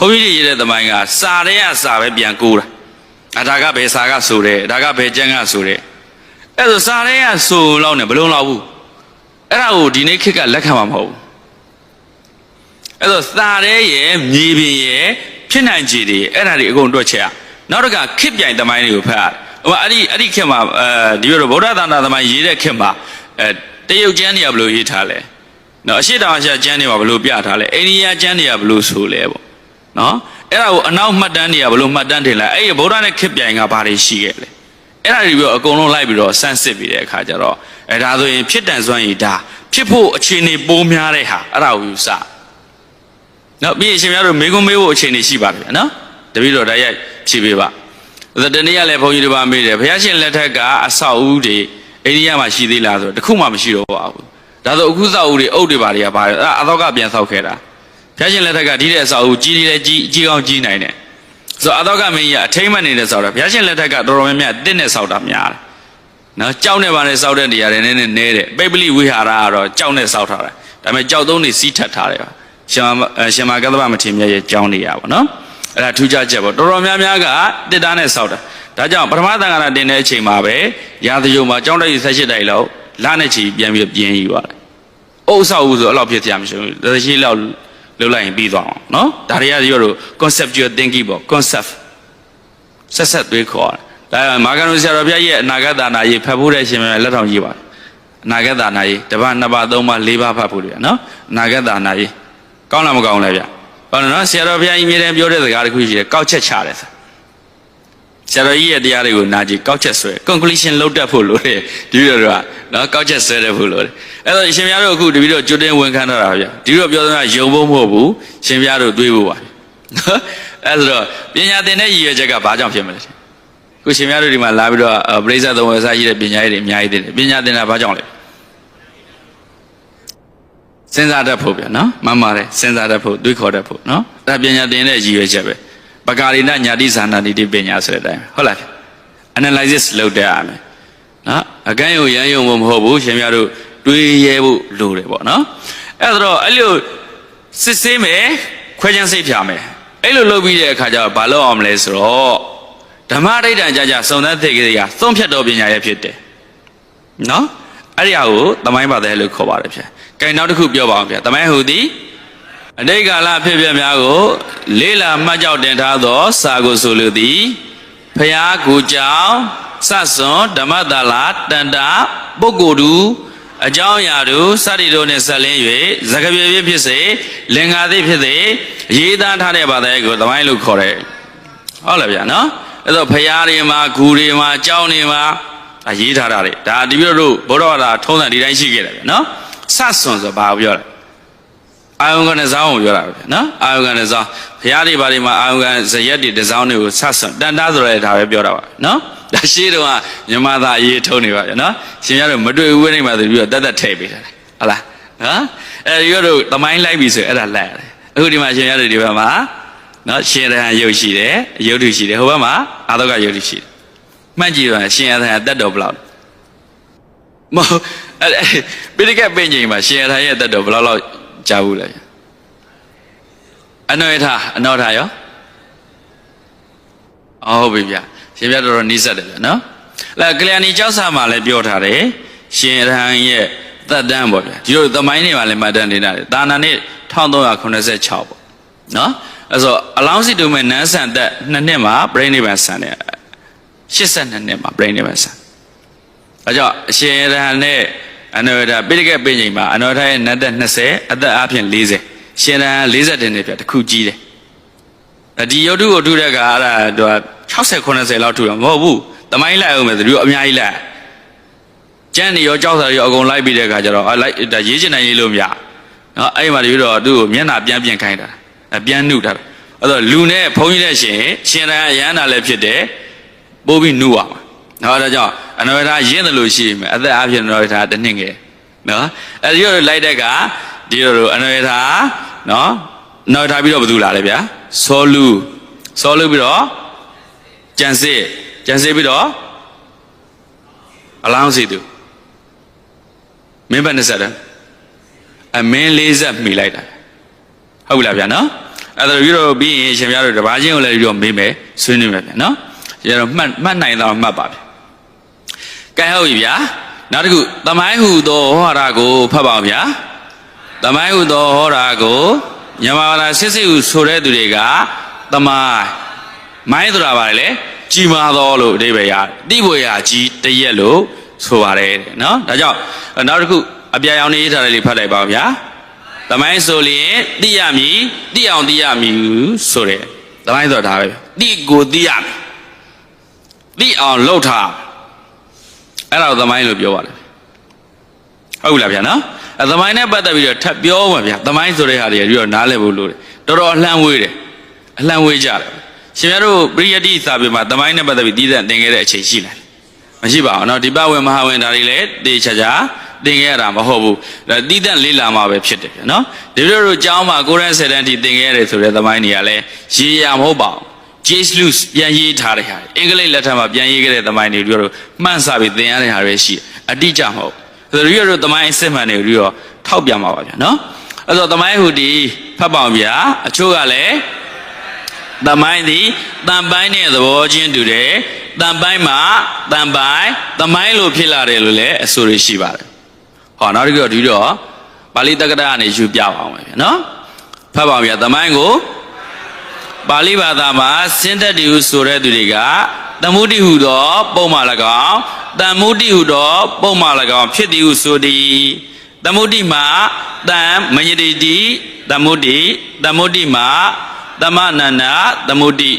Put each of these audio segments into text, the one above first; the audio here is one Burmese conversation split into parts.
ဘုန်းကြီးတွေရေးတဲ့သမိုင်းကစာတဲ့ကစာပဲပြန်ကိုးတာအဒါကဘယ်စာကဆိုတယ်ဒါကဘယ်ကျမ်းကဆိုတယ်အဲ့ဒါစာတဲ့ကဆိုလောက်နေဘလုံးလောက်ဘူးအဲ့ဒါကိုဒီနေ့ခေတ်ကလက်ခံမှာမဟုတ်ဘူးအဲ့တော့စာတဲ့ရဲ့မြေပြင်ရဲ့ဖြစ်နိုင်ခြေတွေအဲ့ဒါတွေအကုန်တွက်ချက်ရနောက်တစ်ခါခေတ်ပြိုင်သမိုင်းတွေကိုဖတ်ရတယ်ဟိုအဲ့ဒီအဲ့ဒီခေတ်မှာအဲဒီလိုဗုဒ္ဓသာသနာသမိုင်းရေးတဲ့ခေတ်မှာအဲတရုတ်ကျမ်းတွေကဘယ်လိုရေးထားလဲနော်အရှိတောင်အရှကျမ်းတွေမှာဘယ်လိုပြထားလဲအိန္ဒိယကျမ်းတွေကဘယ်လိုဆိုလဲပေါ့ နော်အဲ့ဒါကိုအနောက်မှတ်တမ်းတွေကဘယ်လိုမှတ်တမ်းတင်လိုက်အဲ့ဒီဗုဒ္ဓနဲ့ခေတ်ပြိုင်ကဘာတွေရှိခဲ့လဲအဲ့ဒါတွေပြီးတော့အကုန်လုံးလိုက်ပြီးတော့စမ်းစစ်ပြီးတဲ့အခါကျတော့အဲဒါဆိုရင်ဖြစ်တန်စွမ်းရည်ဒါဖြစ်ဖို့အခြေအနေပိုးများတဲ့ဟာအဲ့ဒါကိုယူဆနော်ပြီးရင်ရှင်များတို့မေကွန်းမေးဖို့အခြေအနေရှိပါတယ်ဗျာနော်တပည့်တော်တိုက်ရိုက်ဖြေပေးပါဒါတနေ့ကလည်းဘုန်းကြီးတစ်ပါးမေးတယ်ဘုရားရှင်လက်ထက်ကအဆောက်အဦတွေအိန္ဒိယမှာရှိသေးလားဆိုတော့တခုမှမရှိတော့ပါဘူးဒါဆိုအခုဆောက်အဦတွေအုပ်တွေပါတွေကပါအဲ့ဒါအတော့ကပြန်ဆောက်ခဲ့တာ ဘုရားရှင်လက်ထက်ကဒီတဲ့အဆောက်အဦကြီးတယ်ကြီးကြီးကောင်းကြီးနိုင်တယ်ဆိုတော့အတော့ကမင်းကြီးကအထိမ့်မနေတဲ့ဆောက်တာဘုရားရှင်လက်ထက်ကတော်တော်များများတစ်နဲ့ဆောက်တာများတယ်နော်ကြောက်နဲ့ပါနဲ့ဆောက်တဲ့နေရာတွေနည်းနည်းနဲတယ်ပိပလိဝိဟာရကတော့ကြောက်နဲ့ဆောက်ထားတယ်ဒါပေမဲ့ကြောက်သုံးနေစီးထပ်ထားတယ်ပါရှင်မရှင်မကသဗ္ဗမထေရမြတ်ရဲ့ကြောင်းနေရပါနော်အဲ့ဒါထူးခြားချက်ပေါ့တော်တော်များများကတစ်သားနဲ့ဆောက်တာဒါကြောင့်ပထမသံဃာနာတင်တဲ့အချိန်မှာပဲရာသယုံမှာကြောင်းတိုက်ဆက်ရှိတိုက်လောက်လနဲ့ချီပြန်ပြီးပြင်းယူပါတယ်အုပ်ဆောက်ဦးဆိုအဲ့လောက်ဖြစ်ကြမှာမရှိဘူးလက်ရှိလောက် လုပ်လိုက်ရင်ပြီးသွားအောင်နော်ဒါတွေကရောတို့ conceptual thinking ပေါ့ concept ဆက်ဆက်သွေးခေါ်တယ်ဒါမာဂနုဆရာတော်ဘုရားရဲ့အနာဂတ်ဒါနာရေးဖတ်ဖို့တဲ့အချိန်မှာလက်ထောင်ရေးပါတယ်အနာဂတ်ဒါနာရေးတစ်ပတ်နှစ်ပတ်သုံးပတ်လေးပတ်ဖတ်ဖို့လေနော်အနာဂတ်ဒါနာရေးကောင်းလားမကောင်းလဲဗျဘာလို့နော်ဆရာတော်ဘုရားကြီးမြေတည်းပြောတဲ့စကားတစ်ခုရှိတယ်ကောက်ချက်ချတယ် ဆိုဆရာတော်ကြီးရဲ့တရားတွေကိုနာကြည့်ကောက်ချက်ဆွဲ conclusion လုပ်တတ်ဖို့လို့လေဒီလိုတော့နော်ကောက်ချက်ဆွဲတတ်ဖို့လို့လေအဲ့တော့ရှင်ဘုရားတို့အခုတပည့်တော်ကြိုတင်ဝန်ခံတော့တာဗျဒီလိုပြောသမျှယုံဖို့မဟုတ်ဘူးရှင်ဘုရားတို့တွေးဖို့ပါနော်အဲ့ဆိုတော့ပညာသင်တဲ့ရည်ရွယ်ချက်ကဘာကြောင့်ဖြစ်မလဲခုရှင်ဘုရားတို့ဒီမှာလာပြီးတော့ပရိစ္ဆေသုံးဝယ်စားရှိတဲ့ပညာရေးတွေအများကြီးသိတယ်ပညာသင်တာဘာကြောင့်လဲစဉ်းစားတတ်ဖို့ဗျနော်မှန်ပါတယ်စဉ်းစားတတ်ဖို့တွေးခေါ်တတ်ဖို့နော်အဲ့ဒါပညာသင်တဲ့ရည်ရွယ်ချက်ပဲ ပကာရိဏညာတိဇာနာတိတိပညာဆိုတဲ့အတိုင်းဟုတ်လား analysis လုပ်တဲ့အားမယ်နော်အကန့်ယုံရမ်းယုံဖို့မဟုတ်ဘူးရှင်များတို့တွေးရဲဖို့လိုတယ်ပေါ့နော်အဲ့တော့အဲ့လိုစစ်ဆေးမယ်ခွဲခြမ်းစိတ်ဖြာမယ်အဲ့လိုလုပ်ပြီးတဲ့အခါကျတော့ဘာလုပ်အောင်မလဲဆိုတော့ဓမ္မဒိဋ္ဌံကြကြစုံသတ်သိကိရိယာသုံးဖြတ်တော်ပညာရဲ့ဖြစ်တယ်နော်အဲ့ဒီဟာကိုသမိုင်းပါတဲ့လို့ခေါ်ပါတယ်ဗျ။ကဲနောက်တစ်ခုပြောပါအောင်ဗျ။သမိုင်းဟူသည် အတိတ်ကာလဖြစ်ပျက်များကို လေးလာမှတ်ကြောက်တင်ထားသော စာကိုဆိုလိုသည်ဖျားကူကြောင့်စစွန်ဓမ္မတာလာတန်တာပုဂ္ဂိုလ်သူအကြောင်းအရာတို့စသည်တို့နှင့်ဆက်လင်း၍သကပြေဖြစ်ဖြစ်စေလင်္ကာသည်ဖြစ်စေရေးသားထားတဲ့ဘာသာရေးကိုသမိုင်းလို့ခေါ်တယ်ဟုတ်လားဗျာနော်အဲ့တော့ဖျားတွေမှာဂူတွေမှာအကြောင်းတွေမှာအရေးထားတာတွေဒါဒီပြတို့ဘုရားဘာသာထုံးစံဒီတိုင်းရှိခဲ့တယ်ဗျာနော်စစွန်ဆိုဘာကိုပြောလဲ အာယုံကနဲ့ဇောင်းကိုပြောတာပဲဗျာနော်အာယုံကနဲ့ဇောင်းဘုရားတွေဘာတွေမှာအာယုံကဇရက်တွေတဇောင်းတွေကိုဆက်စွန်တန်တာဆိုရဲဒါပဲပြောတာပါနော်ဒါရှိတော့ကမြမသားအရေးထုံးနေပါဗျာနော်ရှင်ရတော့မတွေ့ဘူးနေမှာဆိုပြီးတော့တက်တက်ထည့်ပေးတာဟုတ်လားနော်အဲဒီတော့သမိုင်းလိုက်ပြီဆိုအဲ့ဒါလိုက်ရတယ်အခုဒီမှာရှင်ရတို့ဒီဘက်မှာနော်ရှင်ရဟန်ရုပ်ရှိတယ်ရုပ်ထုရှိတယ်ဟိုဘက်မှာအာသောကရုပ်ထုရှိတယ်မှတ်ကြည့်ပါရှင်ရဟန်တက်တော်ဘယ်လောက်မဟုတ်အဲ့ပိဋကတ်ပင်ကြီးမှာရှင်ရဟန်ရဲ့တက်တော်ဘယ်လောက်လောက် ကြာဘူးလဲအနောယထအနောထရောအော်ဟုတ်ပြီဗျရှင်ပြတော်တော်နီးစပ်တယ်ဗျနော်အဲကလျာဏီကျောက်စာမှာလည်းပြောထားတယ်ရှင်ရဟန်ရဲ့သက်တမ်းပေါ့ဗျဒီလိုသမိုင်းတွေမှာလည်းမှတ်တမ်းနေတာတယ်တာနာနဲ့1386ပေါ့နော်အဲဆိုအလောင်းစီတူမဲ့နန်းဆန်သက်နှစ်နှစ်မှာပြိဋိဘံဆန်တယ်82နှစ်မှာပြိဋိဘံဆန်အဲကြောင့်အရှင်ရဟန်နဲ့ အနောဒပိဋကပင်ချိန်မှာအနောဒရဲ့နတ်သက်20အသက်အပြင်40ရှင်ရဟန်40နှစ်ပြတခုကြီးတယ်ဒီယုတ်တုကိုထုတဲ့ကအဲ့ဒါတော့60 90လောက်ထုတော့မဟုတ်ဘူးတမိုင်းလိုက်အောင်မယ်သူတို့အများကြီးလိုက်ကျန်းနေရောကြောက်စားရောအကုန်လိုက်ပြီးတဲ့ခါကျတော့အလိုက်ဒါရေးချင်နိုင်ရေးလို့မရနော်အဲ့မှာဒီတော့သူ့ကိုမျက်နှာပြန်ပြင်ခိုင်းတာပြန်နှုတ်တာအဲ့တော့လူနဲ့ဘုန်းကြီးနဲ့ရှင်ရှင်ရဟန်းရဟန္တာလည်းဖြစ်တယ်ပိုးပြီးနှုတ်ရမှာနော်ဒါကြောင့် အနဝရရင်းတယ်လို့ရှိမယ်အသက်အပြင်အနဝရတနည်းငယ်နော်အဲ့ဒီတော့လိုက်တဲ့ကဒီလိုအနဝရနော်နောက်ထားပြီးတော့ဘယ်သူလာလဲဗျာစောလူစောလူပြီးတော့ကြံစစ်ကြံစစ်ပြီးတော့အလောင်းစီသူမင်းဘယ်နဲ့ဆက်တယ်အမင်းလေးဆက်မိလိုက်တာဟုတ်ပြီလားဗျာနော်အဲ့ဒါပြီးတော့ပြီးရင်ရှင်များတို့တပါးချင်းကိုလည်းပြီးတော့မေးမယ်ဆွေးနွေးမယ်ဗျာနော်ကျတော့မှတ်မှတ်နိုင်တော့မှတ်ပါဗျာ ကဲဟုတ်ပြီဗျာနောက်တစ်ခုသမိုင်းဟူသောဟောတာကိုဖတ်ပါဦးဗျာသမိုင်းဟူသောဟောတာကိုမြန်မာဘာသာစစ်စစ်ဟုဆိုတဲ့သူတွေကသမိုင်းမိုင်းဆိုတာပါလေကြီးမားသောလို့အဓိပ္ပာယ်ရတယ်တိဘွေရာကြီးတရက်လို့ဆိုပါတယ်တဲ့နော်ဒါကြောင့်နောက်တစ်ခုအပြာရောင်နေထားတယ်လေးဖတ်လိုက်ပါဦးဗျာသမိုင်းဆိုရင်သိရမည်သိအောင်သိရမည်ဆိုတယ်သမိုင်းဆိုတာဒါပဲသိကိုသိရမယ်သိအောင်လှုပ်ထား အဲ့ဒါကိုသမိုင်းလို့ပြောပါတယ်ဟုတ်လားဗျာနော်အဲသမိုင်းနဲ့ပတ်သက်ပြီးတော့ထပ်ပြောမှာဗျာသမိုင်းဆိုတဲ့ဟာတွေပြီးတော့နားလည်ဖို့လိုတယ်တော်တော်အလှမ်းဝေးတယ်အလှမ်းဝေးကြတယ်ရှင်များတို့ပရိယတိစာပေမှာသမိုင်းနဲ့ပတ်သက်ပြီးတည်တဲ့သင်ခဲ့တဲ့အချိန်ရှိလားမရှိပါဘူးเนาะဒီပဝေမဟာဝင်ဒါတွေလည်းတေချာချာသင်ခဲ့ရတာမဟုတ်ဘူးဒါတည်တဲ့လေးလာမှာပဲဖြစ်တယ်ဗျာနော်ဒီလိုတို့ကျောင်းမှာကိုရန်ဆယ်တန်းတီသင်ခဲ့ရတယ်ဆိုတဲ့သမိုင်းတွေကလည်းရေးရမဟုတ်ပါဘူး James Luce ပြန်ရေးထားတဲ့ဟာတွေအင်္ဂလိပ်လက်ထက်မှာပြန်ရေးခဲ့တဲ့သမိုင်းတွေတို့မှန်းစာပြီးသင်ရတဲ့ဟာတွေရှိတယ်အတိအကျမဟုတ်ဘူးဆိုတော့တို့သမိုင်းစစ်မှန်တွေတို့ရောထောက်ပြန်ပါပါဗျာနော်အဲ့တော့သမိုင်းဟူဒီဖတ်ပါအောင်ဗျာအချို့ကလည်းတမိုင်းသည်တန်ပိုင်းနဲ့သဘောချင်းတူတယ်တန်ပိုင်းမှာတန်ပိုင်းတမိုင်းလို့ဖြစ်လာတယ်လို့လည်းအဆိုရရှိပါတယ်ဟောနောက်တစ်ခုတော့ဒီတော့ပါဠိတက္ကရာကနေယူပြပါအောင်ဗျာနော်ဖတ်ပါအောင်ဗျာတမိုင်းကို ပါဠိဘာသာမှာစင်သက်တီဟုဆိုတဲ့သူတွေကသမုဒိဟုသောပုံမှ၎င်းတမ္မုဒိဟုသောပုံမှ၎င်းဖြစ်သည်ဟုဆိုသည်သမုဒိမှာတံမညတိတိသမုဒိသမုဒိမှာသမနန္ဒသမုဒိ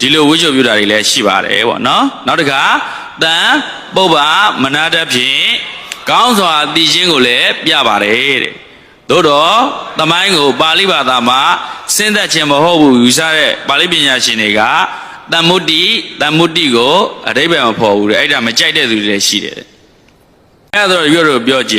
ဒီလိုဝိဇ္ဇုပြုတာတွေလည်းရှိပါတယ်ပေါ့နော်နောက်တစ်ခါတံပုပ္ပမနာတဖြင့်ကောင်းစွာသိခြင်းကိုလည်းပြပါတယ်တဲ့ သို့တော့သမိုင်းကိုပါဠိဘာသာမှာစဉ်းသက်ခြင်းမဟုတ်ဘူးယူဆတဲ့ပါဠိပညာရှင်တွေကတမ္မုဒိတမ္မုဒိကိုအဓိပ္ပာယ်မဖော်ဘူးတဲ့အဲ့ဒါမကြိုက်တဲ့သူတွေလည်းရှိတယ်တဲ့အဲ့ဒါတော့ရွတ်လို့ပြောကြည့်